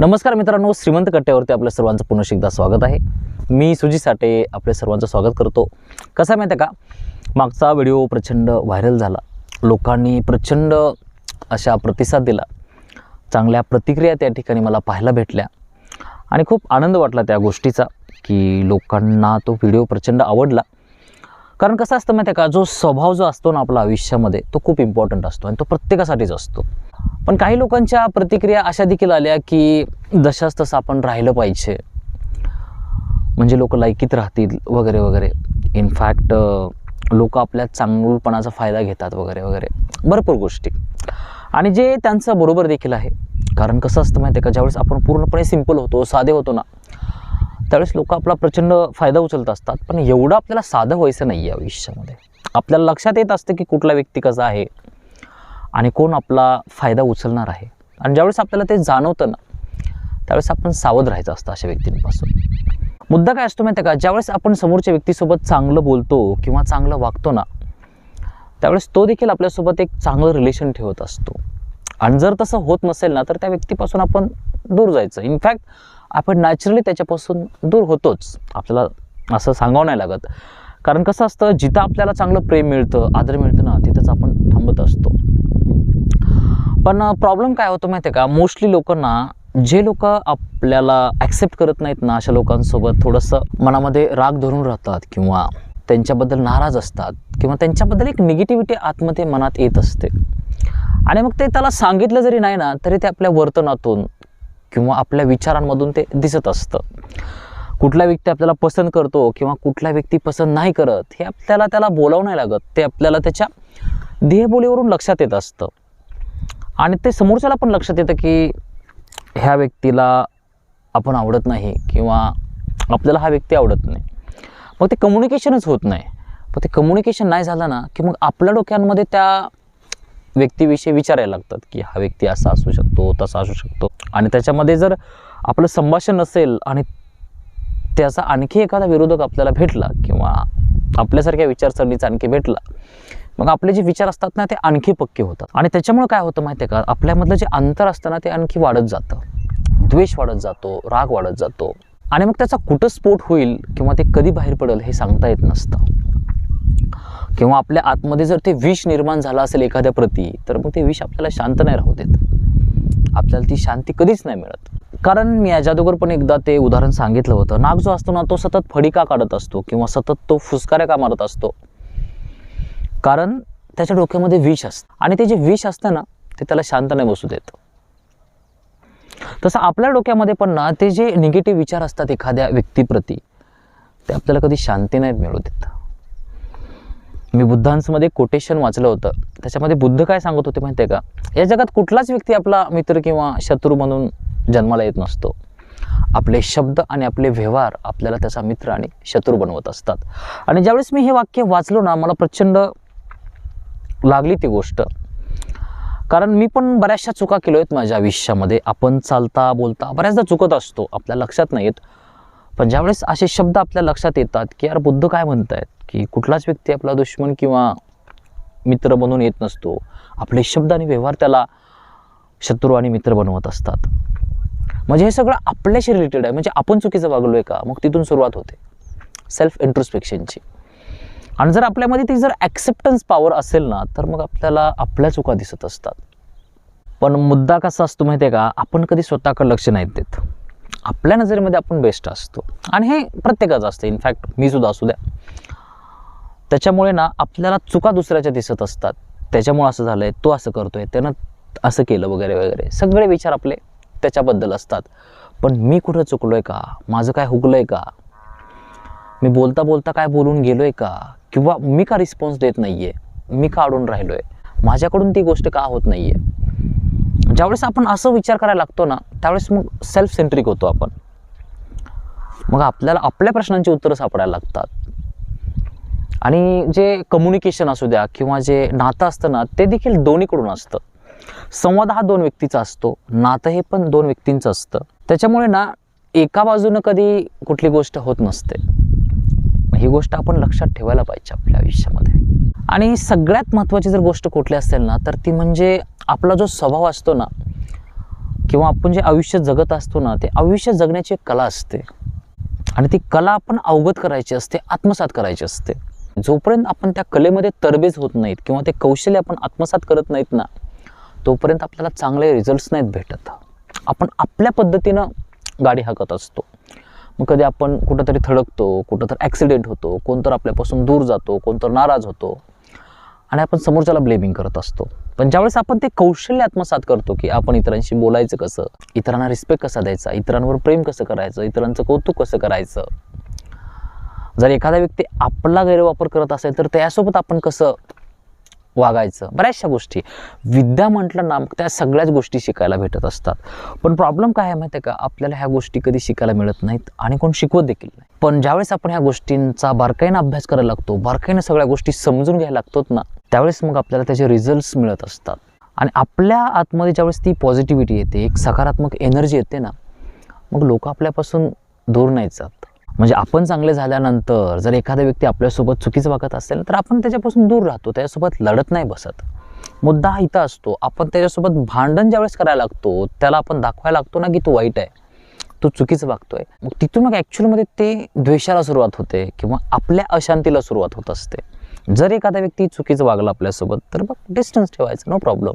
नमस्कार मित्रांनो श्रीमंत कट्ट्यावरती आपल्या सर्वांचं पुन्हा एकदा स्वागत आहे. मी सुजी साठे आपल्या सर्वांचं स्वागत करतो. कसं आहे माहिती आहे का? मागचा व्हिडिओ प्रचंड व्हायरल झाला. लोकांनी प्रचंड अशा प्रतिसाद दिला. चांगल्या प्रतिक्रिया त्या ठिकाणी मला पाहायला भेटल्या. आणि खूप आनंद वाटला त्या गोष्टीचा की लोकांना तो व्हिडिओ प्रचंड आवडला. कारण कसं असतं माहिती आहे का? जो स्वभाव जो असतो ना आपला आयुष्यामध्ये तो खूप इम्पॉर्टंट असतो आणि तो प्रत्येकासाठीच असतो. पण काही लोकांच्या प्रतिक्रिया अशा देखील आल्या की जशाच तसं आपण राहिलं पाहिजे. म्हणजे लोक लायकीत राहतील वगैरे वगैरे. इनफॅक्ट लोक आपल्या चांगलपणाचा फायदा घेतात वगैरे वगैरे. भरपूर गोष्टी. आणि जे त्यांचं बरोबर देखील आहे. कारण कसं असतं माहिती आहे का? ज्यावेळेस आपण पूर्णपणे सिंपल होतो साधे होतो ना त्यावेळेस लोक आपला प्रचंड फायदा उचलत असतात. पण एवढं आपल्याला साधं व्हायचं नाही आहे आयुष्यामध्ये. आपल्याला लक्षात येत असतं की कुठला व्यक्ती कसा आहे आणि कोण आपला फायदा उचलणार आहे. आणि ज्यावेळेस आपल्याला ते जाणवतं ना त्यावेळेस आपण सावध राहायचं असतं अशा व्यक्तींपासून. मुद्दा काय असतो माहिती आहे का? ज्यावेळेस आपण समोरच्या व्यक्तीसोबत चांगलं बोलतो किंवा चांगलं वागतो ना त्यावेळेस तो देखील आपल्यासोबत एक चांगलं रिलेशन ठेवत असतो. आणि जर तसं होत नसेल ना तर त्या व्यक्तीपासून आपण दूर जायचं. इनफॅक्ट आपण नॅचरली त्याच्यापासून दूर होतोच. आपल्याला असं सांगावं नाही लागत. कारण कसं असतं जिथं आपल्याला चांगलं प्रेम मिळतं आदर मिळतं ना तिथंच आपण थांबत असतो. पण प्रॉब्लेम काय होतो माहिती आहे का मोस्टली लोकांना जे लोक आपल्याला ॲक्सेप्ट करत नाहीत ना अशा लोकांसोबत थोडंसं मनामध्ये राग धरून राहतात किंवा त्यांच्याबद्दल नाराज असतात किंवा त्यांच्याबद्दल एक निगेटिव्हिटी आतमध्ये मनात येत असते. आणि मग ते त्याला सांगितलं जरी नाही ना तरी ते आपल्या वर्तनातून किंवा आपल्या विचारांमधून ते दिसत असतं. कुठला व्यक्ती आपल्याला पसंत करतो किंवा कुठला व्यक्ती पसंत नाही करत हे आपल्याला त्याला बोलावं नाही लागत. ते आपल्याला त्याच्या देहबोलीवरून लक्षात येत असतं. आणि ते समोरच्याला पण लक्षात येतं की ह्या व्यक्तीला आपण आवडत नाही किंवा आपल्याला हा व्यक्ती आवडत नाही. मग ते कम्युनिकेशनच होत नाही. मग ते कम्युनिकेशन नाही झालं ना की मग आपल्या डोक्यांमध्ये त्या व्यक्तीविषयी विचारायला लागतात की हा व्यक्ती असा असू शकतो तसा असू शकतो. आणि त्याच्यामध्ये जर आपलं संभाषण असेल आणि त्याचा आणखी एखादा विरोधक आपल्याला भेटला किंवा आपल्यासारख्या विचारसरणीचा आणखी भेटला मग आपले जे विचार असतात ना ते आणखी पक्के होतात. आणि त्याच्यामुळे काय होतं माहिती आहे का? आपल्यामधलं जे अंतर असतं ना ते आणखी वाढत जातं. द्वेष वाढत जातो राग वाढत जातो. आणि मग त्याचा कुठं स्फोट होईल किंवा ते कधी बाहेर पडेल हे सांगता येत नसतं. किंवा आपल्या आतमध्ये जर ते विष निर्माण झालं असेल एखाद्या प्रती तर मग ते विष आपल्याला शांत नाही राहू देत. आपल्याला ती शांती कधीच नाही मिळत. कारण मी या पण एकदा ते उदाहरण सांगितलं होतं. नाग जो असतो ना तो सतत फडी का काढत असतो किंवा सतत तो फुसकाऱ्या का मारत असतो? कारण त्याच्या डोक्यामध्ये विष असतं. आणि ते जे विष असतं ना ते त्याला शांत नाही बसू देत. तसं आपल्या डोक्यामध्ये पण ना ते जे निगेटिव्ह विचार असतात एखाद्या व्यक्तीप्रती ते आपल्याला कधी शांती नाहीत मिळू देत. मी बुद्धांसमध्ये कोटेशन वाचलं होतं. त्याच्यामध्ये बुद्ध काय सांगत होते माहिती आहे का? या जगात कुठलाच व्यक्ती आपला मित्र किंवा शत्रू म्हणून जन्माला येत नसतो. आपले शब्द आणि आपले व्यवहार आपल्याला त्याचा मित्र आणि शत्रू बनवत असतात. आणि ज्यावेळेस मी हे वाक्य वाचलो ना मला प्रचंड लागली ती गोष्ट. कारण मी पण बऱ्याचशा चुका केलो आहेत माझ्या आयुष्यामध्ये. आपण चालता बोलता बऱ्याचदा चुकत असतो. आपल्या लक्षात नाही येत पण ज्यावेळेस असे शब्द आपल्या लक्षात येतात की यार बुद्ध काय म्हणत आहेत की कुठलाच व्यक्ती आपला दुश्मन किंवा मित्र बनून येत नसतो. आपले शब्द आणि व्यवहार त्याला शत्रू आणि मित्र बनवत असतात. म्हणजे हे सगळं आपल्याशी रिलेटेड आहे. म्हणजे आपण चुकीचं वागलो आहे का? मग तिथून सुरुवात होते. सेल्फ इंट्रोस्पेक्शनची आणि जर आपल्यामध्ये ती जर ॲक्सेप्टन्स पॉवर असेल ना तर मग आपल्याला आपल्या चुका दिसत असतात. पण मुद्दा कसा असतो माहिती आहे का? आपण कधी स्वतःकडे लक्ष नाही देत. आपल्या नजरेमध्ये आपण बेस्ट असतो. आणि हे प्रत्येकाचं असतं. इनफॅक्ट मी सुद्धा असू द्या. त्याच्यामुळे ना आपल्याला चुका दुसऱ्याच्या दिसत असतात. त्याच्यामुळे असं झालं आहे तो असं करतोय त्यानं असं केलं वगैरे वगैरे. सगळे विचार आपले त्याच्याबद्दल असतात. पण मी कुठं चुकलो आहे का? माझं काय हुकलं आहे का? मी बोलता बोलता काय बोलून गेलो आहे का? किंवा मी का रिस्पॉन्स देत नाही आहे मी का अडून राहिलो आहे माझ्याकडून ती गोष्ट का होत नाही आहे ज्यावेळेस आपण असं विचार करायला लागतो ना त्यावेळेस मग सेल्फ सेंट्रिक होतो आपण. मग आपल्याला आपल्या प्रश्नांची उत्तरं सापडायला लागतात. आणि जे कम्युनिकेशन असू द्या किंवा जे नातं असतं ना ते देखील दोन्हीकडून असतं. संवाद हा दोन व्यक्तीचा असतो नातं हे पण दोन व्यक्तींचं असतं. त्याच्यामुळे ना एका बाजूनं कधी कुठली गोष्ट होत नसते. ही गोष्ट आपण लक्षात ठेवायला पाहिजे आपल्या आयुष्यामध्ये. आणि सगळ्यात महत्त्वाची जर गोष्ट कुठली असेल ना तर ती म्हणजे आपला जो स्वभाव असतो ना किंवा आपण जे आयुष्य जगत असतो ना ते आयुष्य जगण्याची एक कला असते. आणि ती कला आपण अवगत करायची असते आत्मसात करायची असते. जोपर्यंत आपण त्या कलेमध्ये तरबेज होत नाहीत किंवा ते कौशल्य आपण आत्मसात करत नाहीत ना तोपर्यंत आपल्याला चांगले रिझल्ट्स नाहीत भेटत. आपण आपल्या पद्धतीनं गाडी हाकत असतो. मग कधी आपण कुठंतरी थडकतो कुठं तर ॲक्सिडेंट होतो कोणतर आपल्यापासून दूर जातो कोणतर नाराज होतो आणि आपण समोरच्याला ब्लेमिंग करत असतो. पण ज्यावेळेस आपण ते कौशल्य आत्मसात करतो की आपण इतरांशी बोलायचं कसं इतरांना रिस्पेक्ट कसा द्यायचा इतरांवर प्रेम कसं करायचं इतरांचं कौतुक कसं करायचं? जर एखादा व्यक्ती आपला गैरवापर करत असेल तर त्यासोबत आपण कसं वागायचं. बऱ्याचशा गोष्टी. विद्या म्हटलं ना त्या सगळ्याच गोष्टी शिकायला भेटत असतात. पण प्रॉब्लेम काय आहे माहिती आहे का? आपल्याला ह्या गोष्टी कधी शिकायला मिळत नाहीत आणि कोण शिकवत देखील नाही. पण ज्यावेळेस आपण ह्या गोष्टींचा बारकाईनं अभ्यास करायला लागतो बारकाईनं सगळ्या गोष्टी समजून घ्यायला लागतोत ना त्यावेळेस मग आपल्याला त्याचे रिझल्ट्स मिळत असतात. आणि आपल्या आतमध्ये ज्यावेळेस ती पॉझिटिव्हिटी येते एक सकारात्मक एनर्जी येते ना मग लोक आपल्यापासून दूर नाही जात. म्हणजे आपण चांगले झाल्यानंतर जर एखादा व्यक्ती आपल्यासोबत चुकीचं वागत असेल तर आपण त्याच्यापासून दूर राहतो त्याच्यासोबत लढत नाही बसत. मुद्दा हा इथं असतो. आपण त्याच्यासोबत भांडण ज्यावेळेस करायला लागतो त्याला आपण दाखवायला लागतो ना की तू वाईट आहे तू चुकीचं वागतोय. मग तिथून मग ॲक्च्युअलमध्ये ते द्वेषाला सुरुवात होते किंवा आपल्या अशांतीला सुरुवात होत असते. जर एखादा व्यक्ती चुकीचं वागला आपल्यासोबत तर मग डिस्टन्स ठेवायचं नो प्रॉब्लेम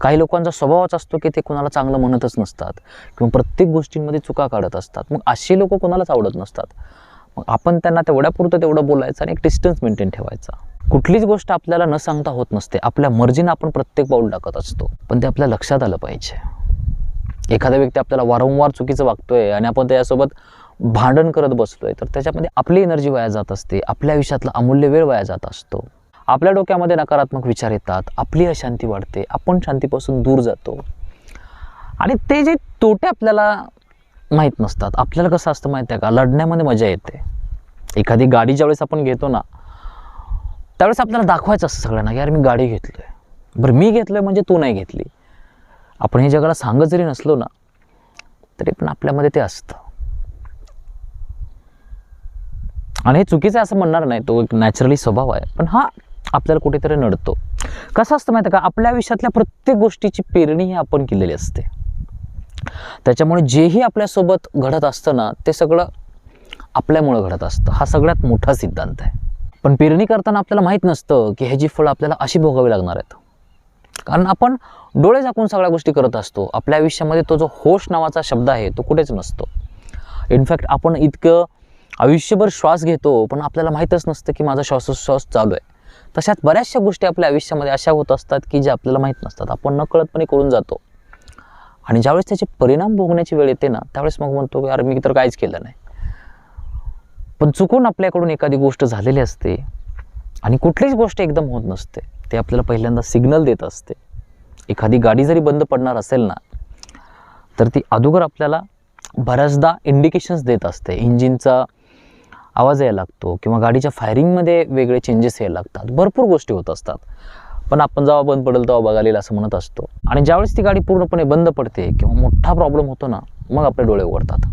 काही लोकांचा स्वभावच असतो की ते कोणाला चांगलं म्हणतच नसतात किंवा प्रत्येक गोष्टींमध्ये चुका काढत असतात. मग अशी लोक कोणालाच आवडत नसतात. मग आपण त्यांना तेवढ्यापुरतं तेवढं बोलायचं आणि एक डिस्टन्स मेंटेन ठेवायचा. कुठलीच गोष्ट आपल्याला न सांगता होत नसते. आपल्या मर्जीनं आपण प्रत्येक पाऊल टाकत असतो. पण ते आपल्या लक्षात आलं पाहिजे. एखादा व्यक्ती आपल्याला वारंवार चुकीचं वागतोय आणि आपण त्याच्यासोबत भांडण करत बसतोय तर त्याच्यामध्ये आपली एनर्जी वाया जात असते आपल्या आयुष्यातला अमूल्य वेळ वाया जात असतो. आपल्या डोक्यामध्ये नकारात्मक विचार येतात आपली अशांती वाढते आपण शांतीपासून दूर जातो. आणि ते जे तोटे आपल्याला माहीत नसतात आपल्याला कसं असतं माहिती आहे का? लढण्यामध्ये मजा येते. एखादी गाडी ज्यावेळेस आपण घेतो ना त्यावेळेस आपल्याला दाखवायचं असतं सगळ्यांना की यार मी गाडी घेतलोय. बरं मी घेतलोय म्हणजे तू नाही घेतली. आपण हे जगाला सांगत जरी नसलो ना तरी पण आपल्यामध्ये ते असतं. आणि हे चुकीचं आहे असं म्हणणार नाही. तो एक नॅचरली स्वभाव आहे. पण हा आपल्याला कुठेतरी नडतो. कसं असतं माहिती आहे का? आपल्या आयुष्यातल्या प्रत्येक गोष्टीची पेरणी ही आपण केलेली असते. त्याच्यामुळे जेही आपल्यासोबत घडत असतं ना ते सगळं आपल्यामुळं घडत असतं. हा सगळ्यात मोठा सिद्धांत आहे. पण पेरणी करताना आपल्याला माहीत नसतं की ह्याची फळं आपल्याला अशी भोगावी लागणार आहेत. कारण आपण डोळे झाकून सगळ्या गोष्टी करत असतो. आपल्या आयुष्यामध्ये तो जो होश नावाचा शब्द आहे तो कुठेच नसतो. इनफॅक्ट आपण इतकं आयुष्यभर श्वास घेतो पण आपल्याला माहीतच नसतं की माझा श्वासोश्वास चालू आहे. तशाच बऱ्याचशा गोष्टी आपल्या आयुष्यामध्ये अशा होत असतात की ज्या आपल्याला माहीत नसतात. आपण नकळतपणे करून जातो. आणि ज्यावेळेस त्याचे परिणाम भोगण्याची वेळ येते ना त्यावेळेस मग म्हणतो की अरे मी तर काहीच केलं नाही. पण चुकून आपल्याकडून एखादी गोष्ट झालेली असते आणि कुठलीच गोष्ट एकदम होत नसते ते आपल्याला पहिल्यांदा सिग्नल देत असते. एखादी गाडी जरी बंद पडणार असेल ना तर ती अगोदर आपल्याला बऱ्याचदा इंडिकेशन्स देत असते. इंजिनचा आवाज यायला लागतो किंवा गाडीच्या फायरिंगमध्ये वेगळे चेंजेस यायला लागतात. भरपूर गोष्टी होत असतात. पण आपण जेव्हा बंद पडेल तेव्हा बघा येईल असं म्हणत असतो. आणि ज्यावेळेस ती गाडी पूर्णपणे बंद पडते किंवा मोठा प्रॉब्लेम होतो ना मग आपले डोळे उघडतात.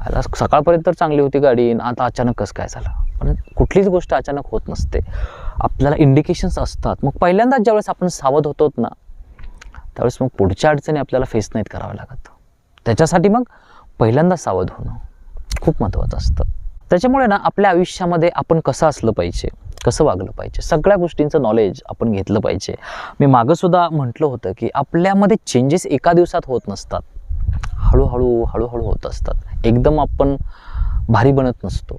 आता सकाळपर्यंत तर चांगली होती गाडी आता अचानक कसं काय झालं? पण कुठलीच गोष्ट अचानक होत नसते. आपल्याला इंडिकेशन्स असतात. मग पहिल्यांदाच ज्यावेळेस आपण सावध होतो ना त्यावेळेस मग पुढच्या अडचणी आपल्याला फेस नाहीत कराव्या लागत. त्याच्यासाठी मग पहिल्यांदा सावध होणं खूप महत्त्वाचं असतं. त्याच्यामुळे ना आपल्या आयुष्यामध्ये आपण कसं असलं पाहिजे कसं वागलं पाहिजे सगळ्या गोष्टींचं नॉलेज आपण घेतलं पाहिजे. मी मागंसुद्धा म्हटलं होतं की आपल्यामध्ये चेंजेस एका दिवसात होत नसतात. हळूहळू हळूहळू होत असतात. एकदम आपण भारी बनत नसतो.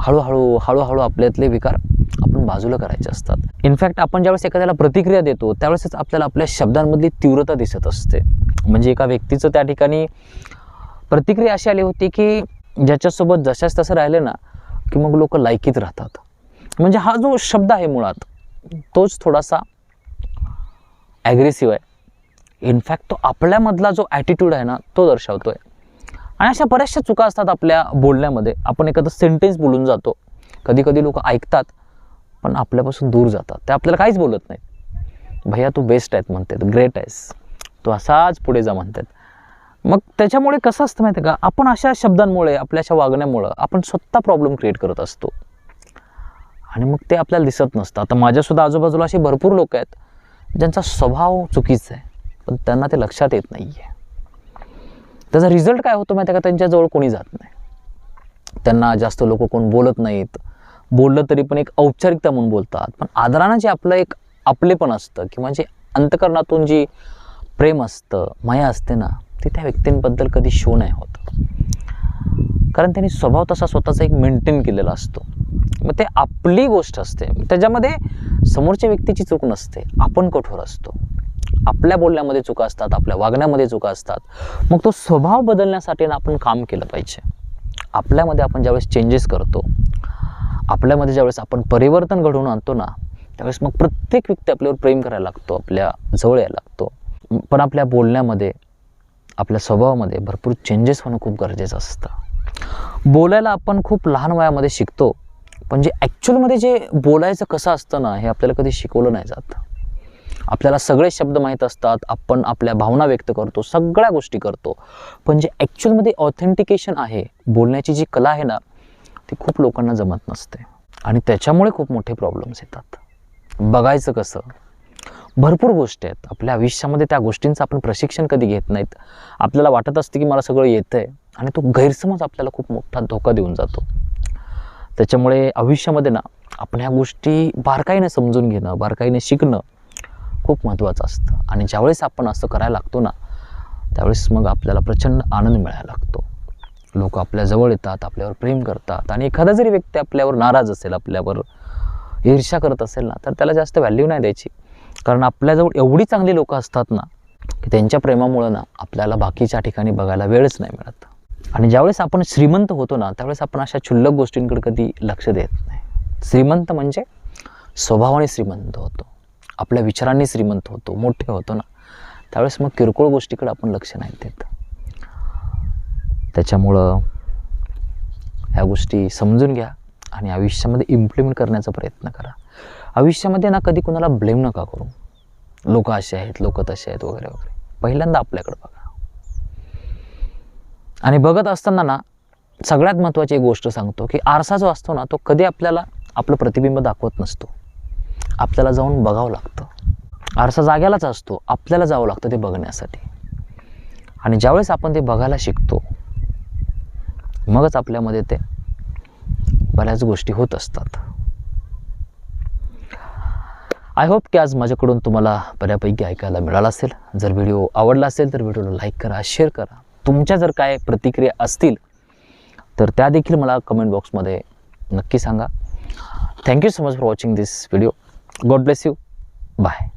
हळूहळू हळूहळू आपल्यातले विकार आपण बाजूला करायचे असतात. इनफॅक्ट आपण ज्यावेळेस एखाद्याला प्रतिक्रिया देतो त्यावेळेसच आपल्याला आपल्या शब्दांमधली तीव्रता दिसत असते. म्हणजे एका व्यक्तीचं त्या ठिकाणी प्रतिक्रिया अशी आली होती की ज्याच्यासोबत जशाच तसं राहिले ना की मग लोक लायकीत राहतात. म्हणजे हा जो शब्द आहे मुळात तोच थोडासा ॲग्रेसिव्ह आहे. इनफॅक्ट तो आपल्यामधला जो ॲटिट्यूड आहे ना तो दर्शवतो आहे आणि अशा बऱ्याचशा चुका असतात आपल्या बोलण्यामध्ये. आपण एखादं सेंटेन्स बोलून जातो. कधी कधी लोक ऐकतात पण आपल्यापासून दूर जातात. ते आपल्याला काहीच बोलत नाहीत. भैया तू बेस्ट आहेत म्हणतात. ग्रेट आहेस. तू असाच पुढे जा म्हणतात. मग त्याच्यामुळे कसं असतं माहिती आहे का? आपण अशा शब्दांमुळे आपल्या अशा वागण्यामुळं आपण स्वतः प्रॉब्लेम क्रिएट करत असतो. आणि मग ते आपल्याला दिसत नसतं. आता माझ्यासुद्धा आजूबाजूला असे भरपूर लोक आहेत ज्यांचा स्वभाव चुकीचा आहे पण त्यांना ते लक्षात येत नाही आहे त्याचा रिझल्ट काय होतो माहिती आहे का? त्यांच्याजवळ कोणी जात नाही. त्यांना जास्त लोक कोण बोलत नाहीत. बोललं तरी पण एक औपचारिकता म्हणून बोलतात. पण आदरानं जे आपलं एक आपलेपण असतं किंवा जे अंतकरणातून जी प्रेम असतं माया असते ना ती त्या व्यक्तींबद्दल कधी शो नाही होत. कारण त्यांनी स्वभाव तसा स्वतःचा एक मेंटेन केलेला असतो. मग ते आपली गोष्ट असते. त्याच्यामध्ये समोरच्या व्यक्तीची चूक नसते. आपण कठोर असतो. आपल्या बोलण्यामध्ये चुका असतात आपल्या वागण्यामध्ये चुका असतात. मग तो स्वभाव बदलण्यासाठी ना आपण काम केलं पाहिजे. आपल्यामध्ये आपण ज्यावेळेस चेंजेस करतो आपल्यामध्ये ज्यावेळेस आपण परिवर्तन घडवून आणतो ना त्यावेळेस मग प्रत्येक व्यक्ती आपल्यावर प्रेम करायला लागतो आपल्या जवळ यायला लागतो. पण आपल्या बोलण्यामध्ये आपल्या स्वभावामध्ये भरपूर चेंजेस होणं खूप गरजेचं असतं. बोलायला आपण खूप लहान वयामध्ये शिकतो पण जे ॲक्च्युअलमध्ये जे बोलायचं कसं असतं ना हे आपल्याला कधी शिकवलं नाही जात. आपल्याला सगळे शब्द माहीत असतात आपण आपल्या भावना व्यक्त करतो सगळ्या गोष्टी करतो. पण जे ॲक्च्युअलमध्ये ऑथेंटिकेशन आहे बोलण्याची जी कला आहे ना ती खूप लोकांना जमत नसते. आणि त्याच्यामुळे खूप मोठे प्रॉब्लेम्स येतात. बघायचं कसं भरपूर गोष्टी आहेत. आपल्या आयुष्यामध्ये त्या गोष्टींचं आपण प्रशिक्षण कधी घेत नाहीत. आपल्याला वाटत असते की मला सगळं येतं आहे आणि तो गैरसमज आपल्याला खूप मोठा धोका देऊन जातो. त्याच्यामुळे आयुष्यामध्ये ना आपण ह्या गोष्टी बारकाईने समजून घेणं बारकाईने शिकणं खूप महत्त्वाचं असतं. आणि ज्यावेळेस आपण असं करायला लागतो ना त्यावेळेस मग आपल्याला प्रचंड आनंद मिळायला लागतो. लोक आपल्याजवळ येतात आपल्यावर प्रेम करतात आणि एखादा जरी व्यक्ती आपल्यावर नाराज असेल आपल्यावर ईर्ष्या करत असेल ना तर त्याला जास्त व्हॅल्यू नाही द्यायची. कारण आपल्याजवळ एवढी चांगली लोकं असतात ना की त्यांच्या प्रेमामुळं ना आपल्याला बाकीच्या ठिकाणी बघायला वेळच नाही मिळत. आणि ज्यावेळेस आपण श्रीमंत होतो ना त्यावेळेस आपण अशा क्षुल्लक गोष्टींकडे कधी लक्ष देत नाही. श्रीमंत म्हणजे स्वभावाने श्रीमंत होतो आपल्या विचारांनी श्रीमंत होतो मोठे होतो ना. त्यावेळेस मग किरकोळ गोष्टीकडे आपण लक्ष नाही देत. त्याच्यामुळं ह्या गोष्टी समजून घ्या आणि आयुष्यामध्ये इम्प्लिमेंट करण्याचा प्रयत्न करा. आयुष्यामध्ये ना कधी कोणाला ब्लेम नका करू. लोक असे आहेत लोक तसे आहेत वगैरे वगैरे. पहिल्यांदा आपल्याकडे बघा. आणि बघत असताना ना सगळ्यात महत्त्वाची एक गोष्ट सांगतो की आरसा जो असतो ना तो कधी आपल्याला आपलं प्रतिबिंब दाखवत नसतो. आपल्याला जाऊन बघावं लागतं. आरसा जाग्यालाच असतो आपल्याला जावं लागतं ते बघण्यासाठी. आणि ज्यावेळेस आपण ते बघायला शिकतो मगच आपल्यामध्ये ते बऱ्याच गोष्टी होत असतात. आय होप की आज माझ्याकडून तुम्हाला बऱ्यापैकी ऐकायला मिळाला असेल. जर व्हिडिओ आवडला असेल तर व्हिडिओला लाईक करा शेअर करा. तुमच्या जर काय प्रतिक्रिया असतील तर त्या देखील मला कमेंट बॉक्समध्ये नक्की सांगा. Thank you so much for watching this video God bless you bye